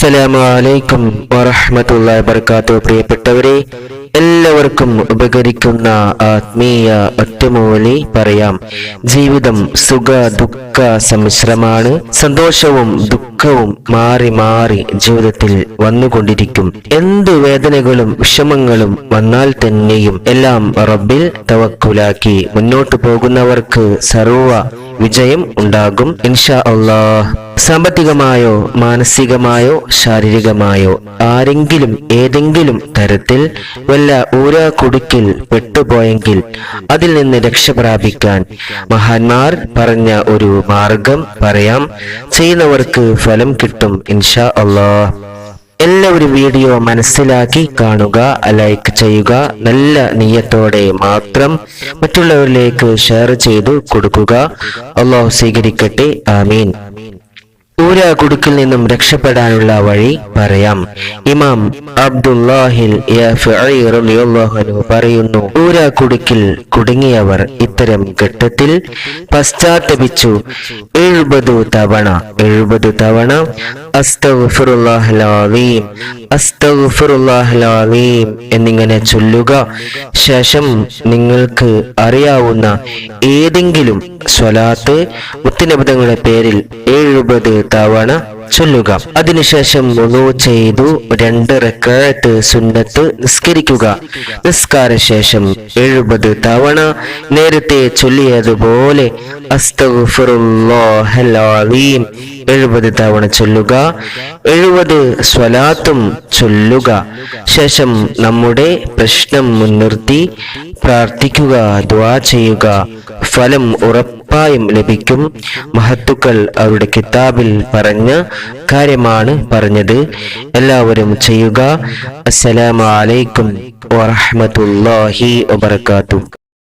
അസ്സലാമലൈക്കും വറഹമത്തുള്ള വർക്കാത്തു പ്രിയപ്പെട്ടവരെ എല്ലാവർക്കും ഉപകരിക്കുന്ന ആത്മീയ ഒറ്റമൂലി പറയാം. ജീവിതം സുഖ ദുഃഖ സമ്മിശ്രമാണ്. സന്തോഷവും ദുഃഖവും മാറി മാറി ജീവിതത്തിൽ വന്നുകൊണ്ടിരിക്കും. എന്ത് വേദനകളും വിഷമങ്ങളും വന്നാൽ തന്നെയും എല്ലാം റബ്ബിൽ തവക്കുലാക്കി മുന്നോട്ടു പോകുന്നവർക്ക് സർവ വിജയം ഉണ്ടാകും. ഇൻഷാ അള്ളാഹ്. സാമ്പത്തികമായോ മാനസികമായോ ശാരീരികമായോ ആരെങ്കിലും ഏതെങ്കിലും തരത്തിൽ വല്ല ഊരാ കുടുക്കിൽ പെട്ടുപോയെങ്കിൽ അതിൽ നിന്ന് രക്ഷ പ്രാപിക്കാൻ മഹാന്മാർ പറഞ്ഞ ഒരു മാർഗം പറയാം. ചെയ്യുന്നവർക്ക് ഫലം കിട്ടും ഇൻഷാ അള്ളാഹ്. എല്ലാവരും വീഡിയോ മനസ്സിലാക്കി കാണുക ലൈക്ക് ചെയ്യുക നല്ല നീയത്തോടെ മാത്രം മറ്റുള്ളവരിലേക്ക് ഷെയർ ചെയ്തു കൊടുക്കുക. അള്ളാഹു സ്വീകരിക്കട്ടെ. ആമീൻ. ഊര കുടുക്കിൽ നിന്നും രക്ഷപ്പെടാനുള്ള വഴി പറയാം. ഇമാം അബ്ദുല്ലാഹിൽ പറയുന്നു ഊര കുടുക്കിൽ കുടുങ്ങിയവർ ഇത്തരം ഘട്ടത്തിൽ പശ്ചാത്തപിച്ചു. എഴുപത് തവണ എഴുപത് തവണ എന്നിങ്ങനെ ചൊല്ലുക. ശേഷം നിങ്ങൾക്ക് അറിയാവുന്ന ഏതെങ്കിലും സ്വലാത്ത് മുത്തുനബിതങ്ങളുടെ പേരിൽ എഴുപത് തവണ ചൊല്ലുക. അതിനുശേഷം മുളു ചെയ്തു. രണ്ട് റക്കാത്ത് സുന്നത്ത് നിസ്കരിക്കുക. നിസ്കാര ശേഷം എഴുപത് തവണ നേരത്തെ ചൊല്ലിയതുപോലെ എഴുപത് തവണ ചൊല്ലുക. എഴുപത് സ്വലാത്തും ചൊല്ലുക. ശേഷം നമ്മുടെ പ്രശ്നം മുൻനിർത്തി പ്രാർത്ഥിക്കുക ദ്വാ ചെയ്യുക. ഫലം ഉറപ്പായും ലഭിക്കും. മഹത്തുക്കൾ അവരുടെ കിതാബിൽ പറഞ്ഞ കാര്യമാണ് പറഞ്ഞത്. എല്ലാവരും ചെയ്യുക. അസ്സലാമലൈക്കും വറഹമത്തല്ലാഹി വബർക്കാത്തു